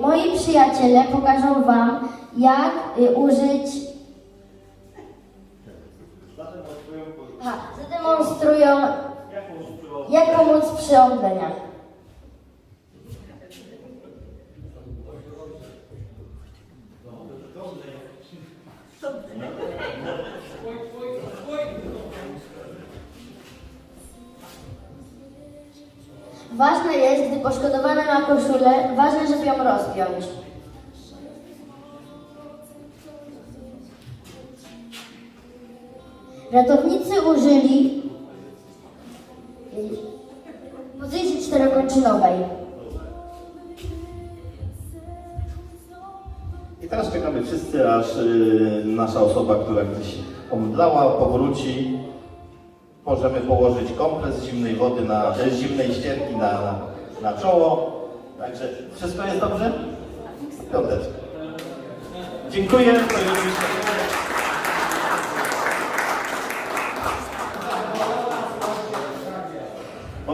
Moi przyjaciele pokażą Wam, jak y, użyć. Aha, zademonstrują, jak pomóc przy omdleniach. Ważne jest, gdy poszkodowany ma koszulę, ważne, żeby ją rozpiąć. Ratownicy użyli pozycji czterokończynowej. I teraz czekamy wszyscy, aż y, nasza osoba, która gdzieś omdlała, powróci. Możemy położyć kompres zimnej wody, na, zimnej ścierki na, na, czoło. Także wszystko jest dobrze? Piąteczka. Dziękuję.